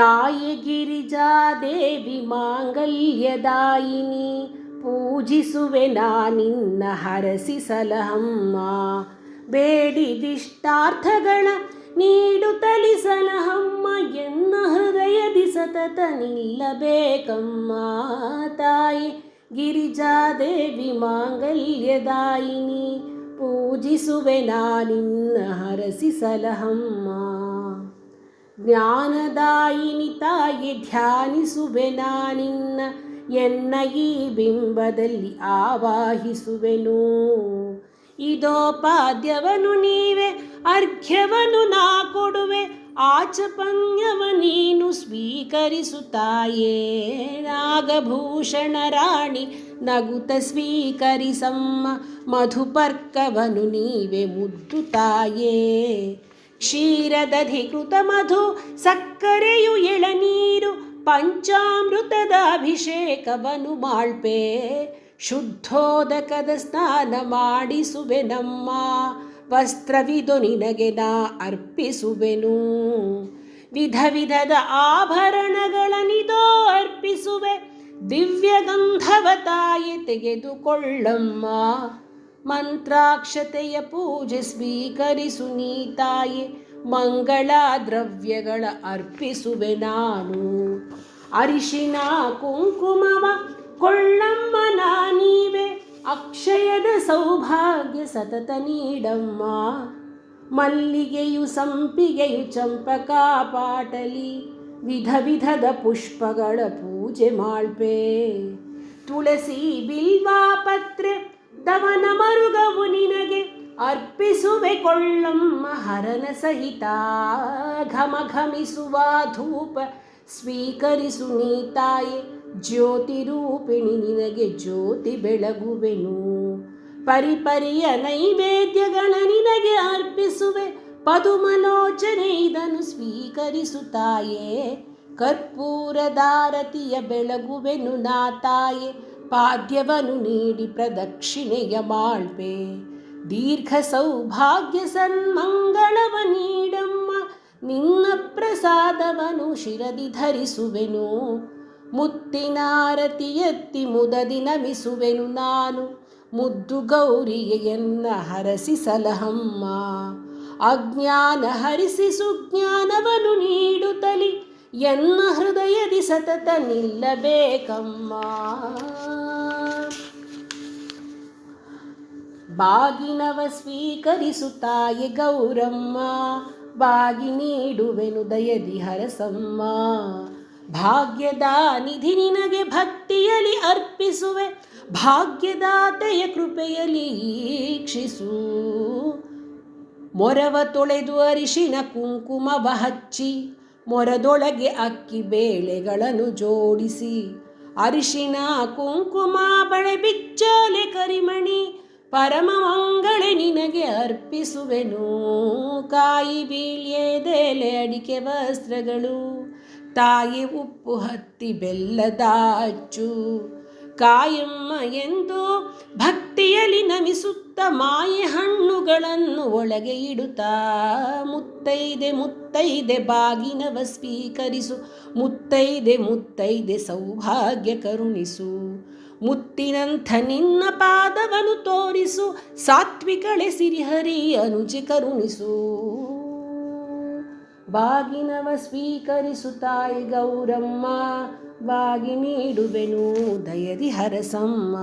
ತಾಯಿ ಗಿರಿಜಾದೇವಿ ಮಾಂಗಲ್ಯದಾಯಿನಿ, ಪೂಜಿಸುವೆ ನಾನಿನ್ನ ಹರಸಿ ಸಲಹಮ್ಮ. ಬೇಡಿದಿಷ್ಟಾರ್ಥಗಳ ನೀಡು ತಲಿಸಲಹಮ್ಮ ಎನ್ನ ಹೃದಯದಿ ಸತತ ನಿಲ್ಲಬೇಕಮ್ಮ. ತಾಯಿ ಗಿರಿಜಾದೇವಿ ಮಾಂಗಲ್ಯದಾಯಿನಿ, ಪೂಜಿಸುವೆ ನಾನಿನ್ನ ಹರಸಿ ಸಲಹಮ್ಮ. ಜ್ಞಾನದಾಯಿನಿ ತಾಯಿ ಧ್ಯಾನಿಸುವೆ ನಾನಿನ್ನ, ಎನ್ನ ಈ ಬಿಂಬದಲ್ಲಿ ಆವಾಹಿಸುವೆನು. ಇದೋಪಾದ್ಯವನು ನೀವೆ, ಅರ್ಘ್ಯವನು ನಾ ಕೊಡುವೆ ಆಚಪನ್ಯವ ನೀನು ಸ್ವೀಕರಿಸುತ್ತಾಯೇ. ನಾಗಭೂಷಣ ರಾಣಿ, ನಗುತ ಸ್ವೀಕರಿಸಮ್ಮ, ಮಧುಪರ್ಕವನು ನೀವೆ ಮುದ್ದು ತಾಯೇ ಕ್ಷೀರದಧಿಕೃತ ಮಧು ಸಕ್ಕರೆಯು ಎಳನೀರು ಪಂಚಾಮೃತದ ಅಭಿಷೇಕವನು ಮಾಳ್ಪೆ. ಶುದ್ಧೋದಕದ ಸ್ನಾನ ಮಾಡಿಸುವೆ ನಮ್ಮ ವಸ್ತ್ರವಿದು ನಿನಗೆ ನಾ ಅರ್ಪಿಸುವೆನು. ವಿಧ ವಿಧದ ಆಭರಣಗಳನಿದೋ ಅರ್ಪಿಸುವೆ. ದಿವ್ಯಗಂಧವ ತಾಯಿ ತೆಗೆದುಕೊಳ್ಳಮ್ಮ. ಮಂತ್ರಾಕ್ಷತೆಯ ಪೂಜೆ ಸ್ವೀಕರಿಸು ನೀ ತಾಯಿ ಮಂಗಳ ದ್ರವ್ಯಗಳ ಅರ್ಪಿಸುವೆ ನಾನು. ಅರಿಶಿನ ಕುಂಕುಮವ ಕೊಳ್ಳಮ್ಮ ನೀವೆ, ಅಕ್ಷಯದ ಸೌಭಾಗ್ಯ ಸತತ ನೀಡಮ್ಮ. ಮಲ್ಲಿಗೆಯು ಸಂಪಿಗೆಯು ಚಂಪಕ ಪಾಟಲಿ, ವಿಧ ವಿಧದ ಪುಷ್ಪಗಳ ಪೂಜೆ ಮಾಡ್ಪೆ. ತುಳಸಿ ಬಿಲ್ವಾ ಪತ್ರೆ ದವನ ಮರುಗವು ನಿನಗೆ ಅರ್ಪಿಸುವೆ ಕೊಳ್ಳಮ್ಮ ಹರನ ಸಹಿತ. ಘಮ ಘಮಿಸುವ ಧೂಪ ಸ್ವೀಕರಿಸು ನೀ ತಾಯಿ, ಜ್ಯೋತಿ ರೂಪಿಣಿ ನಿನಗೆ ಜ್ಯೋತಿ ಬೆಳಗುವೆನು. ಪರಿಪರಿಯ ನೈವೇದ್ಯಗಳ ನಿನಗೆ ಅರ್ಪಿಸುವೆ ಪದುಮಲೋಚನೆ ಇದನ್ನು ಸ್ವೀಕರಿಸುತ್ತಾಯೇ ಕರ್ಪೂರದಾರತಿಯ ಬೆಳಗುವೆನು ನಾ ತಾಯೆ ಪಾದ್ಯವನ್ನು ನೀಡಿ ಪ್ರದಕ್ಷಿಣೆಯ ಮಾಳ್ಪೆ ದೀರ್ಘ ಸೌಭಾಗ್ಯ ಸನ್ಮಂಗಳವ ನೀಡಮ್ಮ, ನಿನ್ನ ಪ್ರಸಾದವನು ಶಿರದಿ ಧರಿಸುವೆನು. ಮುತ್ತಿನಾರತಿ ಎತ್ತಿ ಮುದದಿ ನಮಿಸುವೆನು ನಾನು, ಮುದ್ದು ಗೌರಿಯನ್ನ ಹರಸಿ ಸಲಹಮ್ಮ. ಅಜ್ಞಾನ ಹರಿಸಿ ಸುಜ್ಞಾನವನು ನೀಡುತ್ತಲಿ, ಎನ್ನ ಹೃದಯದಿ ಸತತ ನಿಲ್ಲಬೇಕಮ್ಮ ಬಾಗಿನವ ಸ್ವೀಕರಿಸುತ್ತಾಯೆ ಗೌರಮ್ಮ. ಬಾಗಿ ನೀಡುವೆನು ದಯದಿ ಹರಸಮ್ಮ. ಭಾಗ್ಯದ ನಿಧಿ ನಿನಗೆ ಭಕ್ತಿಯಲ್ಲಿ ಅರ್ಪಿಸುವೆ. ಭಾಗ್ಯದಾತೆಯ ಕೃಪೆಯಲ್ಲಿ ಈಕ್ಷಿಸು ಮೊರವ ತೊಳೆದು ಅರಿಶಿನ ಕುಂಕುಮವ ಹಚ್ಚಿ, ಮೊರದೊಳಗೆ ಅಕ್ಕಿ ಬೇಳೆಗಳನ್ನು ಜೋಡಿಸಿ, ಅರಿಶಿನ ಕುಂಕುಮ ಬಳೆ ಬಿಚ್ಚಲೆ ಕರಿಮಣಿ ಪರಮ ಮಂಗಳೆ ನಿನಗೆ ಅರ್ಪಿಸುವೆನು. ಕಾಯಿ ಬೀಳ್ಯೆದೆಲೆ ಅಡಿಕೆ ವಸ್ತ್ರಗಳು, ತಾಯಿ ಉಪ್ಪು ಹತ್ತಿ ಬೆಲ್ಲದ ಅಚ್ಚು. ಕಾಯಮ್ಮ ಎಂದು ಭಕ್ತಿಯಲ್ಲಿ ನಮಿಸುತ್ತ ಮಾಯೆ ಹಣ್ಣುಗಳನ್ನು ಒಳಗೆ ಇಡುತ್ತಾ, ಮುತ್ತೈದೆ ಮುತ್ತೈದೆ ಬಾಗಿನವ ಸ್ವೀಕರಿಸು, ಮುತ್ತೈದೆ ಮುತ್ತೈದೆ ಸೌಭಾಗ್ಯ ಕರುಣಿಸು. ಮುತ್ತಿನಂಥ ನಿನ್ನ ಪಾದವನ್ನು ತೋರಿಸು, ಸಾತ್ವಿಕಳೆ ಸಿರಿಹರಿ ಅನುಜಿ ಕರುಣಿಸು. ಬಾಗಿನವ ಸ್ವೀಕರಿಸು ತಾಯಿ ಗೌರಮ್ಮ, ಬಾಗಿ ನೀಡುವೆನು ದಯದಿ ಹರಸಮ್ಮ.